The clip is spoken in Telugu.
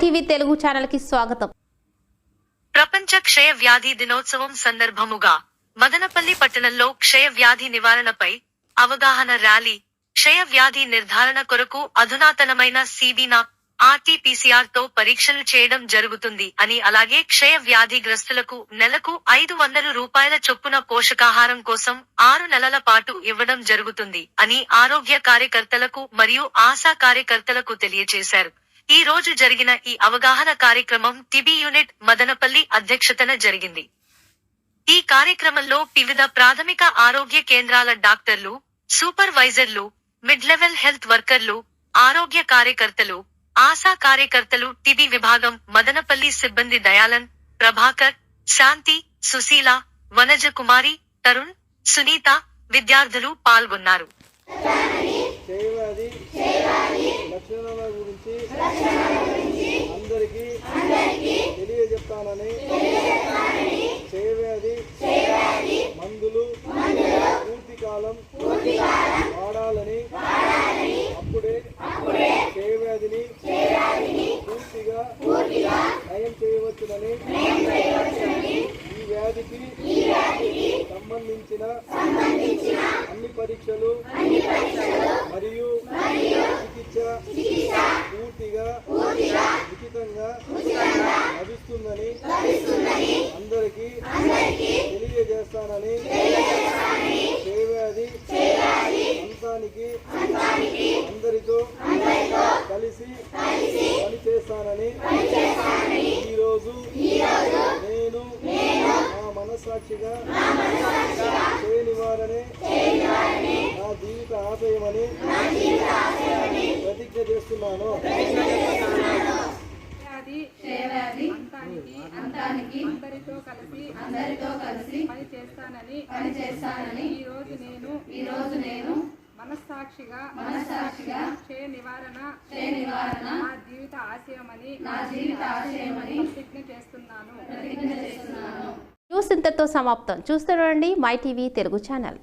టీవీ తెలుగు ఛానల్కి స్వాగతం. ప్రపంచ క్షయ వ్యాధి దినోత్సవం సందర్భముగా మదనపల్లి పట్టణంలో క్షయ వ్యాధి నివారణపై అవగాహన ర్యాలీ క్షయ వ్యాధి నిర్ధారణ కొరకు అధునాతనమైన సీబీనా ఆర్టీపీసీఆర్తో పరీక్షలు చేయడం జరుగుతుంది అని అలాగే క్షయ వ్యాధిగ్రస్తులకు నెలకు ఐదు వందల రూపాయల చొప్పున పోషకాహారం కోసం ఆరు నెలల పాటు ఇవ్వడం జరుగుతుంది అని ఆరోగ్య కార్యకర్తలకు మరియు ఆశా కార్యకర్తలకు తెలియజేశారు ఈ రోజు జరిగిన ఈ అవగాహన కార్యక్రమం టిబి యూనిట్ మదనపల్లి అధ్యక్షతన జరిగింది. ఈ కార్యక్రమంలో వివిధ ప్రాథమిక ఆరోగ్య కేంద్రాల డాక్టర్లు సూపర్వైజర్లు మిడ్ లెవెల్ హెల్త్ వర్కర్లు ఆరోగ్య కార్యకర్తలు ఆశా కార్యకర్తలు టిబి విభాగం మదనపల్లి సిబ్బంది దయాలన్ ప్రభాకర్ శాంతి సుశీల వనజ కుమారి తరుణ్ సునీత విద్యార్థులు పాల్గొన్నారు. లక్షణాల గురించి అందరికీ తెలియజెప్తానని చేయవ్యాధి మందులు పూర్తి కాలం వాడాలని అప్పుడే చేయవ్యాధిని పూర్తిగా నయం చేయవచ్చునని వ్యాధికి సంబంధించిన అన్ని పరీక్షలు మరియు చికిత్స పూర్తిగా ఉచితంగా లభిస్తుందని అందరికీ తెలియజేస్తానని చేయవ్యాధి అంతానికి అందరితో కలిసి పనిచేస్తానని ఈరోజు నేను మనస్సాక్షిగా చేయ నివారణే నా జీవిత ఆశయమని ప్రతిజ్ఞ చేస్తున్నాను. అందరితో కలిసి అందరితో కలిసి పని చేస్తానని పని చేస్తానని ఈ రోజు నేను ఈ రోజు నేను మనస్సాక్షిగా మనస్సాక్షిగా క్షయ నివారణ క్షయ నివారణ నా జీవిత ఆశయమని నా జీవిత ఆశయమని ప్రతిజ్ఞ చేస్తున్నాను. ప్రతిజ్ఞ చేస్తున్నాను. న్యూస్ ఇంతతో సమాప్తం. చూస్తూ మై టీవీ తెలుగు ఛానల్.